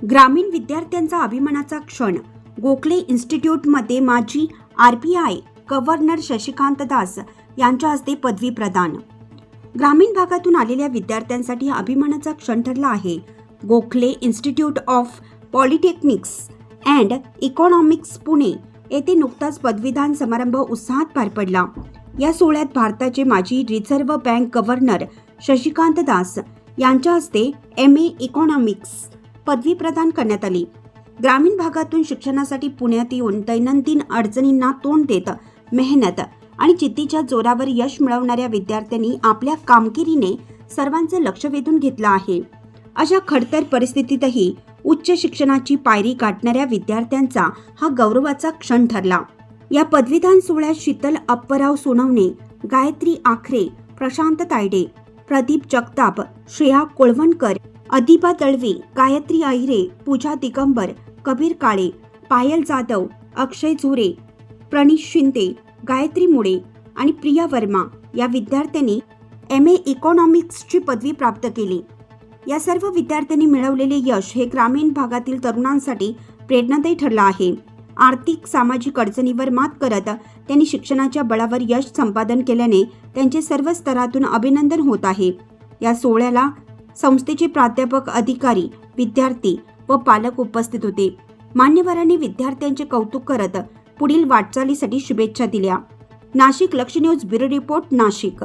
ग्रामीण विद्यार्थ्यांचा अभिमानाचा क्षण. गोखले इन्स्टिट्यूटमध्ये माजी R B I governor Shashikant Das यांच्या हस्ते पदवी प्रदान. ग्रामीण भागातून आलेल्या विद्यार्थ्यांसाठी अभिमानाचा क्षण ठरला आहे. Gokhale institute of politics and economics Pune येथे नुकताच पदवीदान समारंभ उत्साहात पार पडला. या सोहळ्यात भारताचे माजी reserve bank governor Shashikant Das यांच्या हस्ते एम ए इकॉनॉमिक्स पदवी प्रदान करण्यात आली. ग्रामीण भागातून शिक्षणासाठी पुण्यात येऊन दैनंदिन अडचणींना तोंड देत मेहनत आणि जिद्दीच्या जोरावर यश मिळवणाऱ्या विद्यार्थ्यांनी आपल्या कामगिरीने सर्वांचं लक्ष वेधून घेतलं आहे. अशा खडतर परिस्थितीतही उच्च शिक्षणाची पायरी गाठणाऱ्या विद्यार्थ्यांचा हा गौरवाचा क्षण ठरला. या पदवीदान सोहळ्यात शीतल अप्पराव सोनवणे गायत्री आखरे प्रशांत तायडे प्रदीप जगताप श्रेया कोळवणकर अदिबा दळवे गायत्री आहिरे पूजा दिगंबर कबीर काळे पायल जाधव अक्षय झुरे प्रणीश शिंदे गायत्री मुळे आणि प्रिया वर्मा या विद्यार्थ्यांनी एम ए इकॉनॉमिक्सची पदवी प्राप्त केली. या सर्व विद्यार्थ्यांनी मिळवलेले यश हे ग्रामीण भागातील तरुणांसाठी प्रेरणादायी ठरलं आहे. आर्थिक सामाजिक अडचणीवर मात करत त्यांनी शिक्षणाच्या बळावर यश संपादन केल्याने त्यांचे सर्व स्तरातून अभिनंदन होत आहे. या सोहळ्याला संस्थेचे प्राध्यापक अधिकारी विद्यार्थी व पालक उपस्थित होते. मान्यवरांनी विद्यार्थ्यांचे कौतुक करत पुढील वाटचालीसाठी शुभेच्छा दिल्या. नाशिक लक्ष न्यूज ब्युरो रिपोर्ट नाशिक.